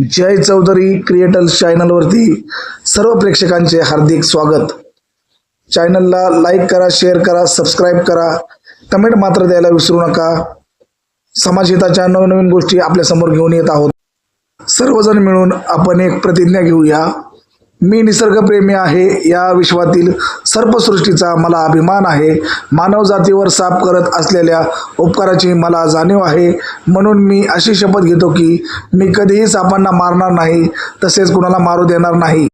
जय Chaudhari creators चॅनलवरती सर्व प्रेक्षकांचे हार्दिक स्वागत. चॅनलला लाईक करा शेअर करा सबस्क्राईब करा. कमेंट मात्र द्यायला विसरू नका. समाजहिताच्या नवनवीन गोष्टी आपल्यासमोर घेऊन येत आहोत. सर्वजण मिळून आपण एक प्रतिज्ञा घेऊया. मी निसर्गप्रेमी आहे या विश्वातील सर्पसृष्टीचा मला अभिमान आहे. मानवजातीवर साप साफ करत असलेल्या उपकाराची मला जाणीव आहे. म्हणून मी अशी शपथ घेतो की मी कधीही सापांना मारणार नाही तसेच कुणाला मारू देणार नाही.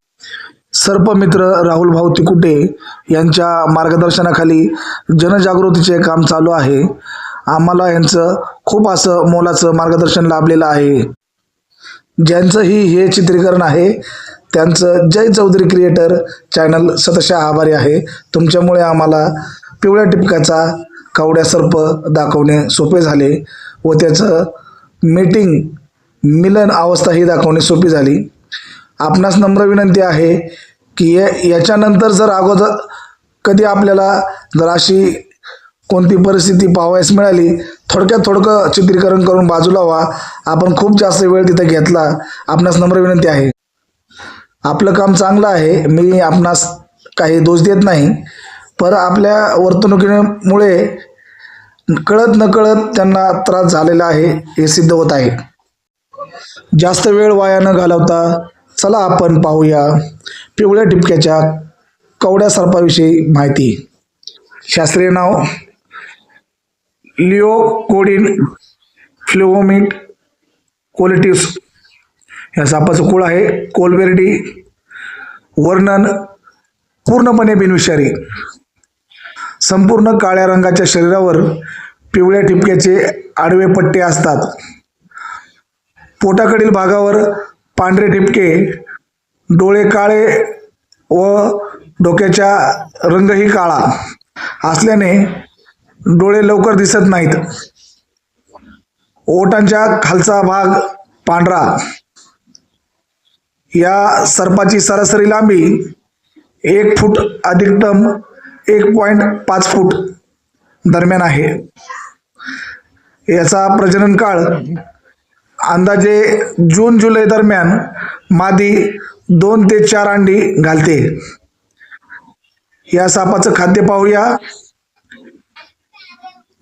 सर्पमित्र राहुल भाऊ तिकुटे यांच्या मार्गदर्शनाखाली जनजागृतीचे काम चालू आहे. आम्हाला यांचं खूप असं मोलाचं मार्गदर्शन लाभलेलं आहे. ज्यांचंही हे चित्रीकरण आहे त्यांचं जय चौधरी क्रिएटर चॅनल सतशा आभारी आहे. तुमच्यामुळे आम्हाला पिवळ्या टिपकाचा कावड्या सर्प दाखवणे सोपे झाले व त्याचं मीटिंग मिलन अवस्थाही दाखवणे सोपी झाली. आपणास नम्र विनंती आहे की या याच्यानंतर जर अगोदर कधी आपल्याला जर अशी कोणती परिस्थिती पाहावयास मिळाली थोडक्यात थोडकं चित्रीकरण करून बाजूला व्हा. आपण खूप जास्त वेळ तिथे घेतला. आपणास नम्र विनंती आहे. आपलं काम चांगलं आहे. मी आपणास काही दोष देत नाही. पर आपल्या वर्तणुकीमुळे कळत नकळत त्यांना त्रास झालेला आहे हे सिद्ध होत आहे. जास्त वेळ वाया न घालवता चला आपण पाहूया पिवळ्या टिपक्याच्या कवड्या सर्पाविषयी माहिती. शास्त्रीय नाव लिओ कोडिन फ्लोमिट कोलिटिव्स या सापाचं कुळ आहे कोलबेर्डी वर्णन पूर्णपणे बिनविषारी. संपूर्ण काळ्या रंगाच्या शरीरावर पिवळ्या ठिपक्याचे आडवे पट्टे असतात. पोटाकडील भागावर पांढरे ठिपके डोळे काळे व डोक्याचा रंगही काळा असल्याने डोळे लवकर दिसत नाहीत. ओटांच्या खालचा भाग पांढरा. या सर्पाची सरासरी लांबी एक फूट अधिकतम एक पॉईंट पाच फूट दरम्यान आहे. याचा प्रजनन काळ अंदाजे जून जुलै दरम्यान मादी दोन ते चार अंडी घालते. या सापाचं खाद्य पाहूया.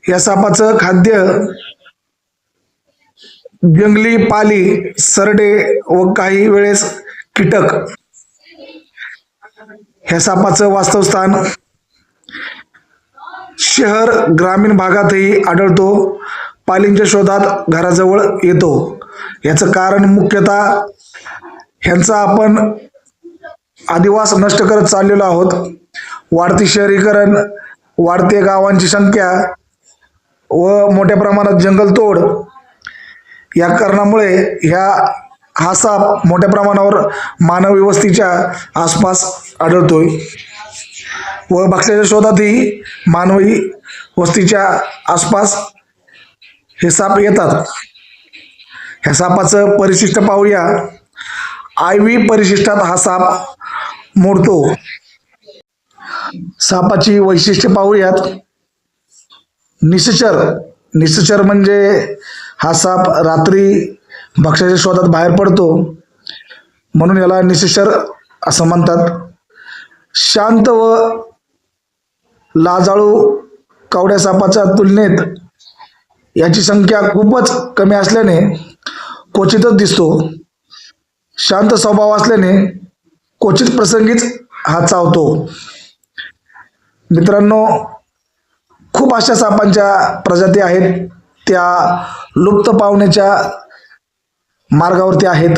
या सापाचं खाद्य जंगली पाली सरडे व काही वेळेस कीटक. ह्या सापाचं वास्तवस्थान शहर ग्रामीण भागातही आढळतो. पालींच्या शोधात घराजवळ येतो. याचं कारण मुख्यतः ह्यांचा आपण आदिवास नष्ट करत चाललेलो आहोत. वाढती शहरीकरण वाढते गावांची संख्या व मोठ्या प्रमाणात जंगलतोड या कारणामुळे ह्या हा साप मोठ्या प्रमाणावर मानव व्यवस्थेच्या आसपास आढळतोय. व भक्ष्याच्या शोधातही मानवी वस्तीच्या आसपास हे साप येतात. ह्या सापाचं परिशिष्ट पाहूया. आय व्ही परिशिष्टात हा साप मोडतो. सापाची वैशिष्ट्य पाहूयात. निसचर. निसचर म्हणजे हा साप रात्री भक्ष्याच्या शोधात बाहेर पडतो. म्हणून याला निशाचर असं म्हणतात. शांत व लाजाळू कावड्या सापाच्या तुलनेत याची संख्या खूपच कमी असल्याने क्वचितच दिसतो. शांत स्वभाव असल्याने क्वचित प्रसंगीच हा चावतो. मित्रांनो खूप अशा सापांच्या प्रजाती आहेत. त्या लुप्त पावण्याच्या मार्गावरती आहेत.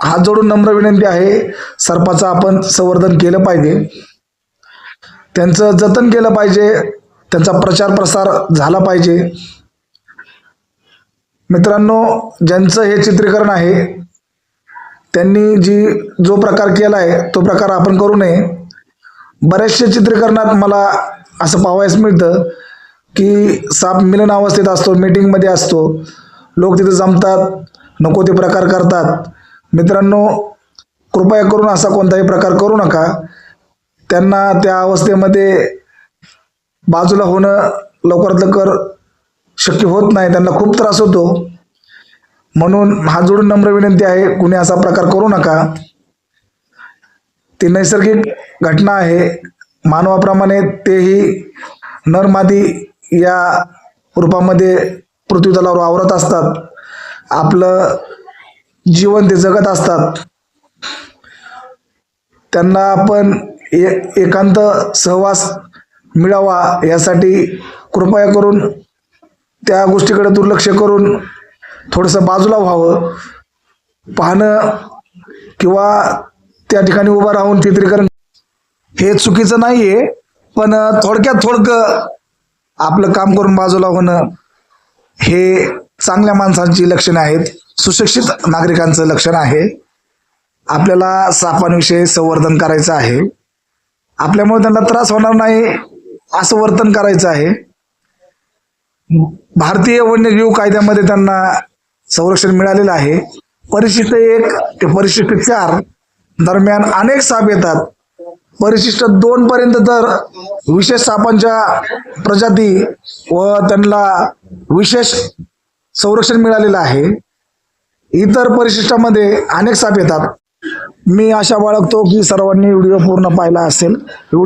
हात जोडून नम्र विनंती आहे. सर्पाचं आपण संवर्धन केलं पाहिजे. त्यांचं जतन केलं पाहिजे. त्यांचा प्रचार प्रसार झाला पाहिजे. मित्रांनो ज्यांचं हे चित्रीकरण आहे त्यांनी जी जो प्रकार केला आहे तो प्रकार आपण करू नये. बऱ्याचशा चित्रीकरणात मला असं पाहावयास मिळतं की साप मिलन अवस्थेत असतो मीटिंगमध्ये असतो. लोक तिथे जमतात. नको ते प्रकार करतात. मित्रांनो कृपया करून असा कोणताही प्रकार करू नका. त्यांना त्या अवस्थेमध्ये बाजूला होणं लवकरात लवकर शक्य होत नाही त्यांना खूप त्रास होतो. म्हणून हा जोडून नम्र विनंती आहे कुणी असा प्रकार करू नका. ती नैसर्गिक घटना आहे. मानवाप्रमाणे तेही नरमादी या रूपामध्ये पृथ्वी आवरत असतात. आपलं जीवन ते जगत असतात. त्यांना आपण ए एकांत सहवास मिळावा यासाठी कृपया करून त्या गोष्टीकडे दुर्लक्ष करून थोडंसं बाजूला व्हावं. पाहणं किंवा त्या ठिकाणी उभं राहून चित्रीकरण हे चुकीचं नाही आहे पण थोडक्यात थोडकं आपलं काम करून बाजूला होणं हे चांगल्या माणसांची लक्षणं आहेत. सुशिक्षित नागरिकांचं लक्षण आहे. आपल्याला सापांविषयी संवर्धन करायचं आहे. आपल्यामुळे त्यांना त्रास होणार नाही असं वर्तन करायचं आहे. भारतीय वन्यजीव कायद्यामध्ये त्यांना संरक्षण मिळालेलं आहे. परिशिष्ट एक ते परिशिष्ट चार दरम्यान अनेक साप येतात. परिशिष्ट दोन पर्यंत तर विशेष सापांच्या प्रजाती व त्यांना विशेष संरक्षण मिळालेलं आहे. इतर परिशिष्टामध्ये अनेक साप येतात. मी आशा बाळगतो की सर्वांनी व्हिडिओ पूर्ण पाहिला असेल. व्हिडिओ